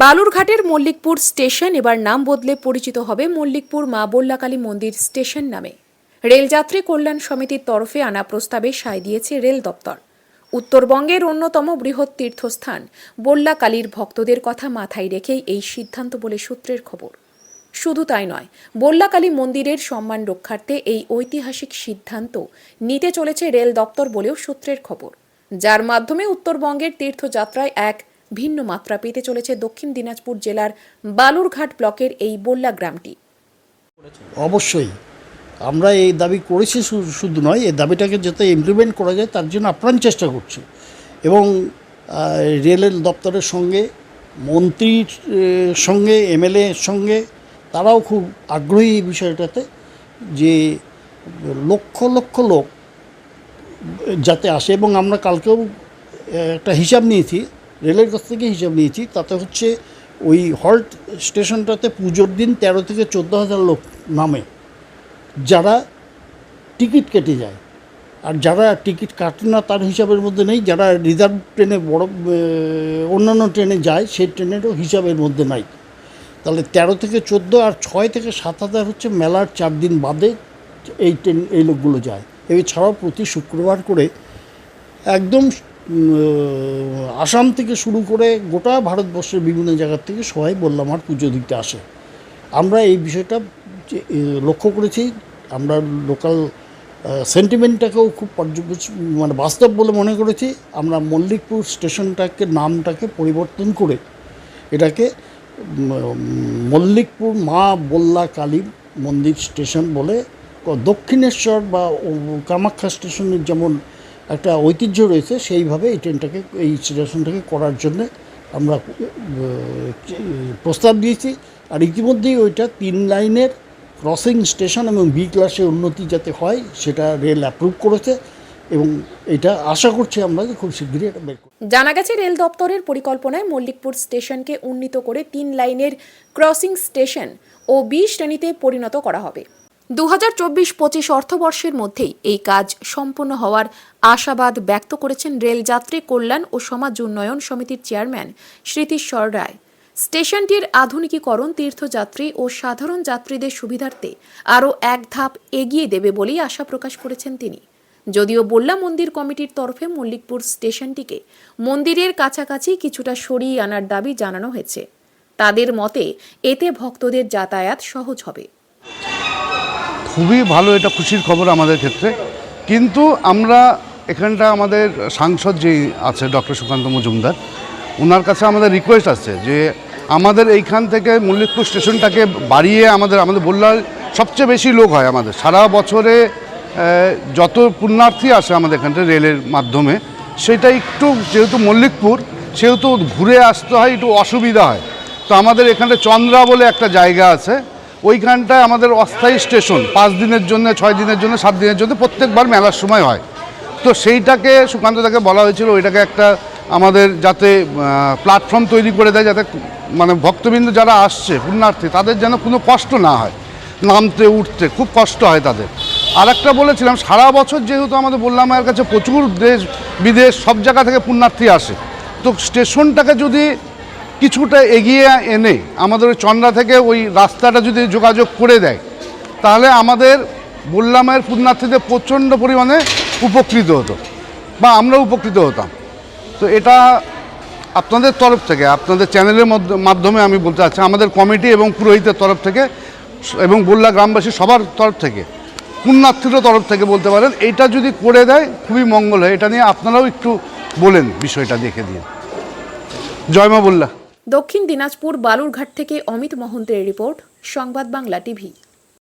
বালুরঘাটের Mallikpur station, এবার নাম বদলে পরিচিত হবে মল্লিকপুর মা বল্লাকালী মন্দির স্টেশন নামে। রেলযাত্রী কল্যাণ সমিতির তরফে আনা প্রস্তাবে সায় দিয়েছে রেল দপ্তর। উত্তরবঙ্গের অন্যতম বৃহৎ তীর্থস্থান, বল্লাকালীর ভক্তদের কথা মাথায় রেখেই এই সিদ্ধান্ত বলে সূত্রের খবর। শুধু তাই নয়, বল্লাকালী মন্দিরের সম্মান রক্ষার্থে এই ঐতিহাসিক সিদ্ধান্ত নিতে চলেছে রেল দপ্তর বলেও সূত্রের খবর। যার মাধ্যমে উত্তরবঙ্গের তীর্থযাত্রায় এক ভিন্ন মাত্রা পেতে চলেছে দক্ষিণ দিনাজপুর জেলার বালুরঘাট ব্লকের এই বল্লা গ্রামটি। অবশ্যই, আমরা এই দাবি করেছি শুধু নয়, এই দাবিটাকে যাতে ইমপ্লিমেন্ট করা যায় তার জন্য আপ্রাণ চেষ্টা করছি। এবং রেলের দপ্তরের সঙ্গে, মন্ত্রীর সঙ্গে এমএলএ সঙ্গে তারাও খুব আগ্রহী এই বিষয়টাতে যে লক্ষ লক্ষ লোক যাতে আসে এবং আমরা কালকেও একটা হিসাব নিয়েছি রেলের কাছ থেকে হিসাব নিয়েছি, তাতে হচ্ছে ওই হল্ট স্টেশনটাতে পুজোর দিন তেরো থেকে চোদ্দ হাজার লোক নামে, যারা টিকিট কেটে যায়। আর যারা টিকিট কাটে না তার হিসাবের মধ্যে নেই, যারা রিজার্ভ ট্রেনে বড় অন্যান্য ট্রেনে যায়, সেই ট্রেনেরও হিসাবের মধ্যে নাই। তাহলে তেরো থেকে চোদ্দ আর ছয় থেকে সাত হাজার হচ্ছে মেলার চার দিন বাদে এই ট্রেন, এই লোকগুলো যায়। এছাড়াও প্রতি শুক্রবার করে একদম আসাম থেকে শুরু করে গোটা ভারতবর্ষের বিভিন্ন জায়গার থেকে সবাই বললাম আর পুজো দিতে আসে। আমরা এই বিষয়টা লক্ষ্য করেছি, আমরা লোকাল সেন্টিমেন্টটাকেও খুব মানে বাস্তব বলে মনে করেছি। আমরা মল্লিকপুর স্টেশনটাকে, নামটাকে পরিবর্তন করে এটাকে মল্লিকপুর মা বল্লা কালী মন্দির স্টেশন বলে দক্ষিণেশ্বর বা কামাখ্যা স্টেশনের যেমন একটা ঐতিহ্য রয়েছে, সেইভাবে এই ট্রেনটাকে, এই স্টেশনটাকে করার জন্য আমরা প্রস্তাব দিয়েছি। আর ইতিমধ্যেই ওইটা তিন লাইনের ক্রসিং স্টেশন এবং বি ক্লাসে উন্নতি যাতে হয়, সেটা রেল অ্যাপ্রুভ করেছে এবং এটা আশা করছি আমরা যে খুব শীঘ্রই এটা বের জানা গেছে, রেল দপ্তরের পরিকল্পনায় মল্লিকপুর স্টেশনকে উন্নীত করে তিন লাইনের ক্রসিং স্টেশন ও বি শ্রেণীতে পরিণত করা হবে। দু হাজার চব্বিশ পঁচিশ অর্থবর্ষের মধ্যেই এই কাজ সম্পন্ন হওয়ার আশাবাদ ব্যক্ত করেছেন রেলযাত্রী কল্যাণ ও সমাজ উন্নয়ন সমিতির চেয়ারম্যান স্মৃতিশ্বর রায়। স্টেশনটির আধুনিকীকরণ, তীর্থযাত্রী ও সাধারণ যাত্রীদের সুবিধার্থে আরও এক ধাপ এগিয়ে দেবে বলেই আশা প্রকাশ করেছেন তিনি। যদিও বল্লা মন্দির কমিটির তরফে মল্লিকপুর স্টেশনটিকে মন্দিরের কাছাকাছি কিছুটা সরিয়ে আনার দাবি জানানো হয়েছে। তাদের মতে, এতে ভক্তদের যাতায়াত সহজ হবে। খুবই ভালো, এটা খুশির খবর আমাদের ক্ষেত্রে। কিন্তু আমরা এখানটা আমাদের সাংসদ যেই আছে, ডক্টর সুকান্ত মজুমদার ওনার কাছে আমাদের রিকোয়েস্ট আছে যে আমাদের এইখান থেকে মল্লিকপুর স্টেশনটাকে বাড়িয়ে আমাদের আমাদের বললার সবচেয়ে বেশি লোক হয় আমাদের। সারা বছরে যত পুণ্যার্থী আসে আমাদের এখানটা রেলের মাধ্যমে, সেটা একটু যেহেতু মল্লিকপুর, সেহেতু ঘুরে আসতে হয়, একটু অসুবিধা হয়। তো আমাদের এখানে চন্দ্রা বলে একটা জায়গা আছে ওইখানটায় আমাদের অস্থায়ী স্টেশন। পাঁচ দিনের জন্য, ছয় দিনের জন্য, সাত দিনের জন্য প্রত্যেকবার মেলার সময় হয়। তো সেইটাকে সুকান্ত তাকে বলা হয়েছিল, ওইটাকে একটা আমাদের যাতে প্ল্যাটফর্ম তৈরি করে দেয়, যাতে মানে ভক্তবৃন্দ যারা আসছে, পুণ্যার্থী, তাদের যেন কোনো কষ্ট না হয়, নামতে, উঠতে, খুব কষ্ট হয় তাদের। আর একটা বলেছিলাম, সারা বছর যেহেতু আমাদের বললাম আমার কাছে প্রচুর দেশ, বিদেশ, সব জায়গা থেকে পুণ্যার্থী আসে, তো স্টেশনটাকে যদি কিছুটা এগিয়ে এনে আমাদের ওই চন্দ্রা থেকে ওই রাস্তাটা যদি যোগাযোগ করে দেয়, তাহলে আমাদের বললামের পুণ্যার্থীদের প্রচণ্ড পরিমাণে উপকৃত হতো বা আমরা উপকৃত হতাম। তো এটা আপনাদের তরফ থেকে, আপনাদের চ্যানেলের মাধ্যমে আমি বলতে চাচ্ছি, আমাদের কমিটি এবং পুরোহিতের তরফ থেকে এবং বললা গ্রামবাসী সবার তরফ থেকে, পুণ্যার্থীরও তরফ থেকে বলতে পারেন, এটা যদি করে দেয়, খুবই মঙ্গল হয়। এটা নিয়ে আপনারাও একটু বলেন বিষয়টা দেখে দিয়ে। জয়মা বললা দক্ষিণ দিনাজপুর বালুরঘাট থেকে অমিত মহন্তের রিপোর্ট সংবাদ বাংলা টিভি।